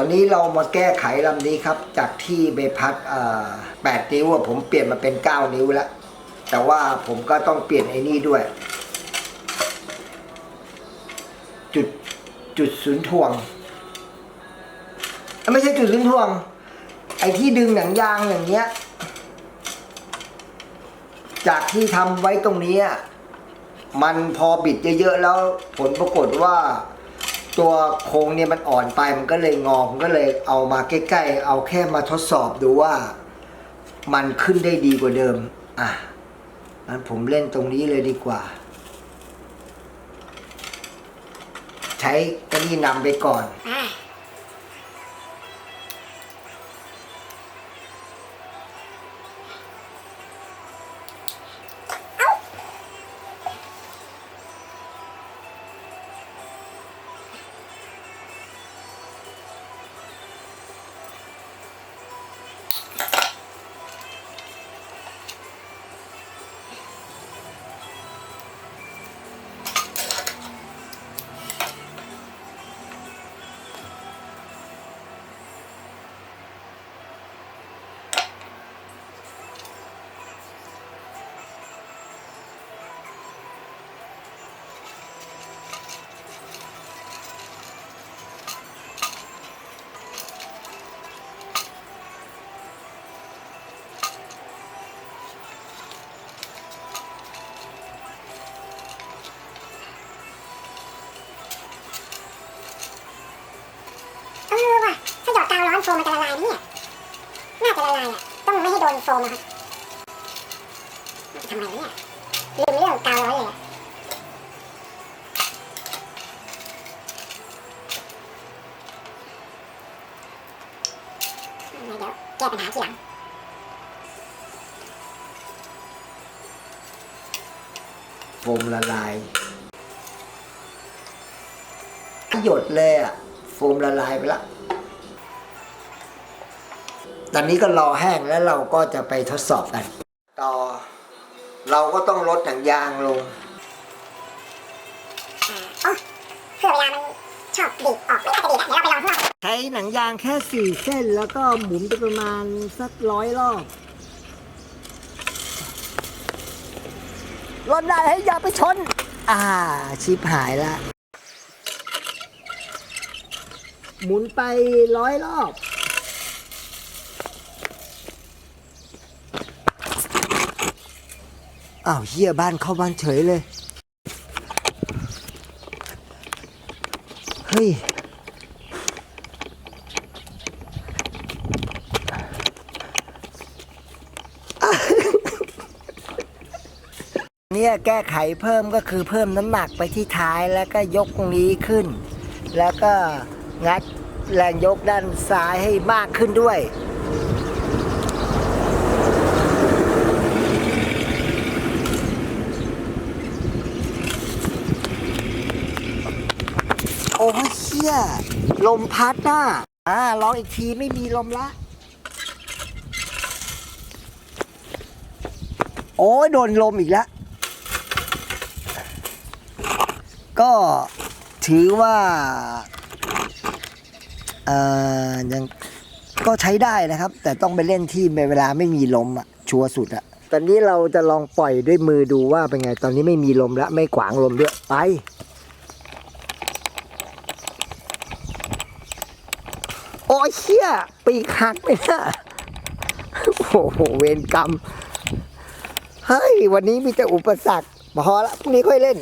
ตอนนี้เรามาแก้ไขลำนี้ครับ จากที่ใบพัดเอ่อ8นิ้วผมเปลี่ยนมาเป็น 9 นิ้วแล้ว แต่ว่าผมก็ต้องเปลี่ยนไอ้นี่ด้วย จุดจุดศูนย์ถ่วง ไม่ใช่จุดศูนย์ถ่วง ไอ้ที่ดึงหนังยางอย่างเงี้ย จากที่ทำไว้ตรงนี้ มันพอบิดเยอะๆแล้วผลปรากฏว่า ตัวโครงเนี่ยมันอ่อนไปมันก็เลยงอผมก็เลยเอามาใกล้ๆ เอาแค่มาทดสอบดูว่า มันขึ้นได้ดีกว่าเดิม อะงั้นผมเล่นตรงนี้เลยดีกว่า ใช้กระดี่นำไปก่อน โฟมมันจะละลายไหมเนี่ย น่าจะละลายแหละต้องไม่ให้โดนโฟมนะครับทำไมเนี่ยลืมเรื่องกาวร้อนเลยอะเดี๋ยวแก้ปัญหาทีหลังโฟมละลายหยดเลยอะโฟมละลายไปละ ตอนนี้ก็รอแห้งแล้วเราก็จะไปทดสอบกัน ต่อเราก็ต้องลดหนังยางลงอ่าอ๋อเพื่อเวลามันชอบดีดออกไม่น่าจะดีดอะเดี๋ยวเราไปลองข้างนอกใช้หนังยางแค่สี่เส้นแล้วก็หมุนไปประมาณสักร้อยรอบรถได้ให้อย่าไปชน อ่า ชิบหายละ หมุนไปร้อยรอบ อ้าวเฮียบ้านเข้าบ้านเฉยเลย เฮ้ย เนี่ยแก้ไขเพิ่มก็คือเพิ่มน้ำหนักไปที่ท้ายแล้วก็ยกตรงนี้ขึ้น แล้วก็งัดแรงยกด้านซ้ายให้มากขึ้นด้วย โอ้ยเชี่ย ลมพัดน่ะอ่าลองอีกทีไม่มีลมละ โอ้ยโดนลมอีกแล้ว ก็ถือว่าเอ่อยังก็ใช้ได้นะครับ แต่ต้องไปเล่นที่เวลาไม่มีลมอะ ชัวร์สุดอะ ตอนนี้เราจะลองปล่อยด้วยมือดูว่าเป็นไง ตอนนี้ไม่มีลมแล้ว ไม่ขวางลมด้วย ไป อ้ยเชี่ยปีกหักไปนะโอ้โหเวรกรรม เฮ้ย วันนี้มีแต่อุปสรรคพอละพรุ่งนี้ค่อยเล่น